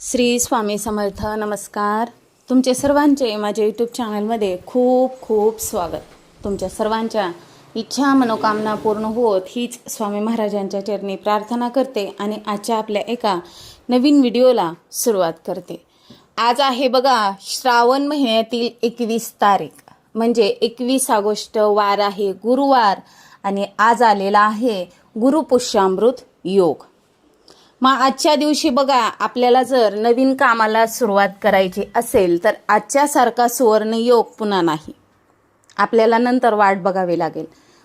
श्री स्वामी समर्थ नमस्कार. तुमचे सर्वांचे माझ्या यूट्यूब चॅनलमध्ये खूप खूप स्वागत. तुमच्या सर्वांच्या इच्छा मनोकामना पूर्ण होत हीच स्वामी महाराजांच्या चरणी प्रार्थना करते आणि आजच्या आपल्या एका नवीन व्हिडिओला सुरुवात करते. आज आहे बघा श्रावण महिन्यातील एकवीस तारीख. म्हणजे एकवीस ऑगस्ट वार आहे गुरुवार. आणि आज आलेला आहे गुरुपुष्यामृत योग. मग आजच्या दिवशी बघा आपल्याला जर नवीन कामाला सुरुवात करायची असेल तर आजच्यासारखा सुवर्ण योग पुन्हा नाही. आपल्याला नंतर वाट बघावी लागेल.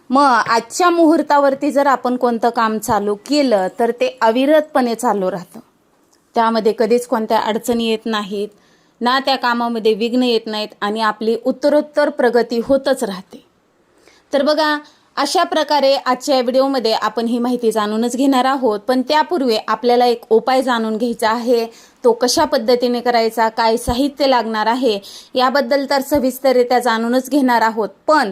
मग आजच्या मुहूर्तावरती जर आपण कोणतं काम चालू केलं तर ते अविरतपणे चालू राहतं. त्यामध्ये कधीच कोणत्या अडचणी येत नाहीत ना त्या कामामध्ये विघ्न येत नाहीत आणि आपली उत्तरोत्तर प्रगती होतच राहते. तर बघा अशा प्रकारे आजच्या व्हिडिओमध्ये आपण ही माहिती जाणूनच घेणार आहोत. पण त्यापूर्वी आपल्याला एक उपाय जाणून घ्यायचा आहे. तो कशा पद्धतीने करायचा काय साहित्य लागणार आहे याबद्दल तर सविस्तररित्या जाणूनच घेणार आहोत. पण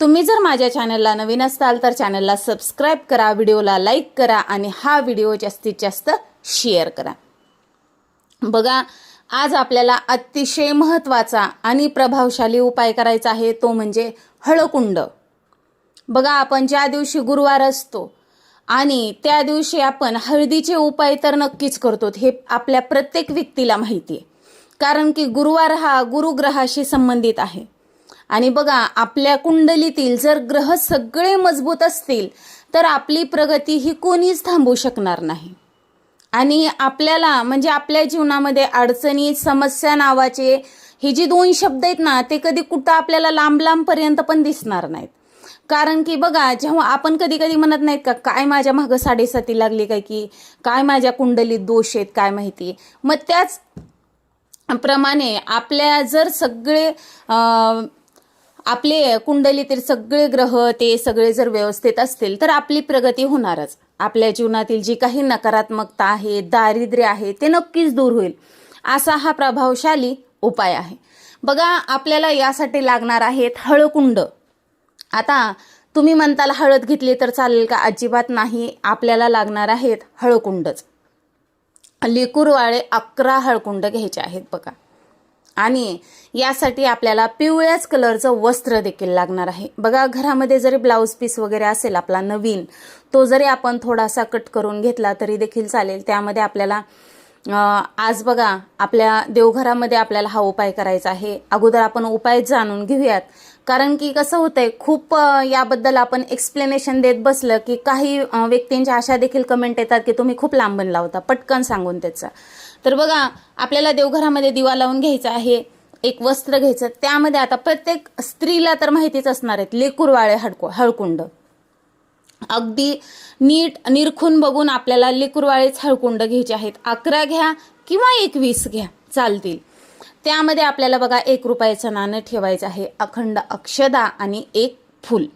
तुम्ही जर माझ्या चॅनलला नवीन असाल तर चॅनलला सबस्क्राईब करा व्हिडिओला लाईक करा आणि हा व्हिडिओ जास्तीत जास्त शेअर करा. बघा आज आपल्याला अतिशय महत्त्वाचा आणि प्रभावशाली उपाय करायचा आहे. तो म्हणजे हळकुंड. बघा आपण ज्या दिवशी गुरुवार असतो आणि त्या दिवशी आपण हळदीचे उपाय तर नक्कीच करतो हे आपल्या प्रत्येक व्यक्तीला माहिती आहे. कारण की गुरुवार हा गुरुग्रहाशी संबंधित आहे. आणि बघा आपल्या कुंडलीतील जर ग्रह सगळे मजबूत असतील तर आपली प्रगती ही कोणीच थांबवू शकणार नाही. आणि आपल्याला म्हणजे आपल्या जीवनामध्ये अडचणी समस्या नावाचे हे जे दोन शब्द आहेत ना ते कधी कुठं आपल्याला लांब लांबपर्यंत पण दिसणार नाहीत. कारण की बघा जेव्हा आपण कधी कधी म्हणत नाहीत का काय माझ्या मागं साडेसाती लागली काय की काय माझ्या कुंडलीत दोष आहेत काय माहिती? मग त्याच प्रमाणे आपल्या जर सगळे आपले कुंडलीतील सगळे ग्रह ते सगळे जर व्यवस्थित असतील तर आपली प्रगती होणारच. आपल्या जीवनातील जी काही नकारात्मकता आहे दारिद्र्य आहे ते नक्कीच दूर होईल. असा हा प्रभावशाली उपाय आहे. बघा आपल्याला यासाठी लागणार आहेत हळकुंड. आता तुम्ही म्हणताल हळद घेतली तर चालेल का? अजिबात नाही. आपल्याला लागणार आहेत हळकुंडच. लिकूरवाळे अकरा हळकुंड घ्यायचे आहेत बघा. आणि यासाठी आपल्याला पिवळ्याच कलरचं वस्त्र देखील लागणार आहे. बघा घरामध्ये जरी ब्लाऊज पीस वगैरे असेल आपला नवीन तो जरी आपण थोडासा कट करून घेतला तरी देखील चालेल. त्यामध्ये आपल्याला आज बघा आपल्या देवघरामध्ये आपल्याला हा उपाय करायचा आहे. अगोदर आपण उपाय जाणून घेऊयात. कारण की कसं होतंय खूप याबद्दल आपण एक्सप्लेनेशन देत बसलं की काही व्यक्तींच्या अशा देखील कमेंट येतात की तुम्ही खूप लांबण लावता. पटकन सांगून त्याचा. तर बघा आपल्याला देवघरामध्ये दिवा लावून घ्यायचा आहे एक वस्त्र घ्यायचं त्यामध्ये आता प्रत्येक स्त्रीला तर माहितीच असणार आहेत लेकुरवाळे हडको हळकुंड. अगदी नीट निरखून बघून आपल्याला लेकुरवाळेच हळकुंड घ्यायचे आहेत. अकरा घ्या किंवा एकवीस घ्या चालतील. त्यामध्ये आपल्याला बघा एक रुपयाचं नाणं ठेवायचं आहे. अखंड अक्षदा आणि एक फुल.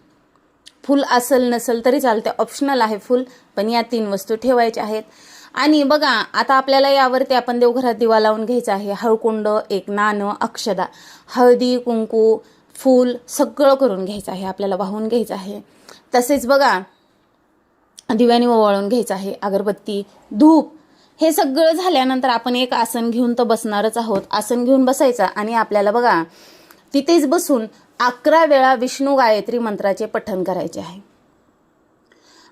फुल असेल नसेल तरी चालते ऑप्शनल आहे फुल पण या तीन वस्तू ठेवायच्या आहेत. आणि बघा आता आपल्याला यावरती आपण देवघरात दिवा लावून घ्यायचा आहे. हळकुंड एक नाणं अक्षदा. हळदी कुंकू फूल सगळं करून घ्यायचं आहे. आपल्याला वाहून घ्यायचं आहे. तसेच बघा दिव्याने ओवाळून घ्यायचं आहे. अगरबत्ती धूप हे सगळं झाल्यानंतर आपण एक आसन घेऊन तर बसणारच आहोत. आसन घेऊन बसायचं आणि आपल्याला बघा तिथेच बसून अकरा वेळा विष्णू गायत्री मंत्राचे पठण करायचे आहे.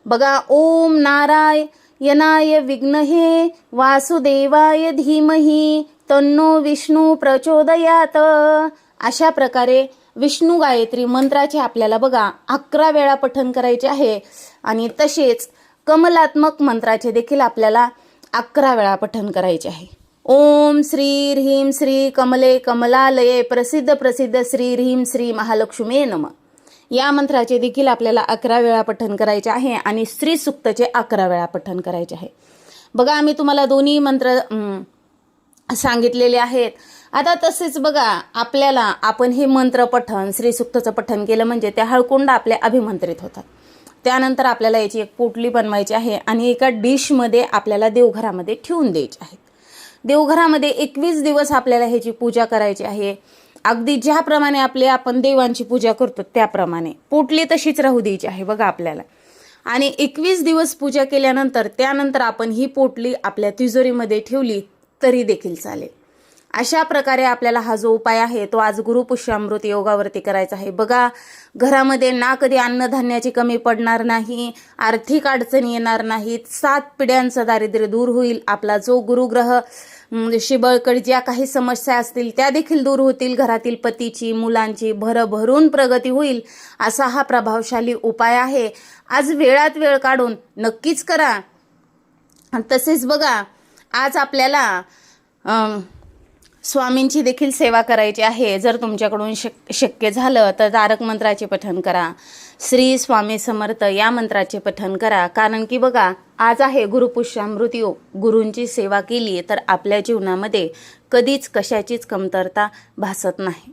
बघा ओम नाराय यनाय विघ्नहे वासुदेवाय धीमही तन्नो विष्णू प्रचोदयात. अशा प्रकारे विष्णू गायत्री मंत्राचे आपल्याला बघा अकरा वेळा पठण करायचे आहे. आणि तसेच कमलात्मक मंत्राचे देखील आपल्याला अकरा वेळा पठण करायचे आहे. ओम श्री ह्रीम श्री कमले कमलालये प्रसिद्ध प्रसिद्ध श्री ह्रीम श्री महालक्ष्मी नम. या मंत्राचे देखील आपल्याला अकरा वेळा पठण करायचे आहे आणि स्त्री सुक्तचे अकरा वेळा पठण करायचे आहे. बघा आम्ही तुम्हाला दोन्ही मंत्र सांगितलेले आहेत. आता तसेच बघा आपल्याला आपण हे मंत्र पठण श्रीसुक्तचं पठण केलं म्हणजे त्या हळकुंड आपल्या अभिमंत्रित होतात. त्यानंतर आपल्याला याची एक पोटली बनवायची आहे आणि एका डिशमध्ये आपल्याला देवघरामध्ये ठेवून द्यायची आहे. देवघरामध्ये एकवीस दिवस आपल्याला ह्याची पूजा करायची आहे. अगदी ज्याप्रमाणे आपले आपण देवांची पूजा करतो त्याप्रमाणे. पोटली तशीच राहू द्यायची आहे बघा आपल्याला. आणि एकवीस दिवस पूजा केल्यानंतर त्यानंतर आपण ही पोटली आपल्या तिजोरीमध्ये ठेवली तरी देखील चालेल. अशा प्रकारे आपल्याला हा जो उपाय आहे तो आज गुरुपुष्यामृत योगावरती करायचा आहे. बघा घरामध्ये ना कधी अन्नधान्याची कमी पडणार नाही आर्थिक अडचणी येणार नाहीत सात पिढ्यांचं दारिद्र्य दूर होईल आपला जो गुरुग्रह शिबळकड ज्या काही समस्या असतील त्या देखील दूर होतील घरातील पतीची मुलांची भरभरून प्रगती होईल असा हा प्रभावशाली उपाय आहे. आज वेळात वेळ काढून नक्कीच करा. तसेच बघा आज आपल्याला स्वामींची देखील सेवा करायची आहे. जर तुमच्याकडून शक शक्य झालं तर तारक मंत्राचे पठण करा. श्री स्वामी समर्थ या मंत्राचे पठण करा. कारण की बघा आज आहे गुरुपुष्यामृत योग. गुरूंची सेवा केली तर आपल्या जीवनामध्ये कधीच कशाचीच कमतरता भासत नाही.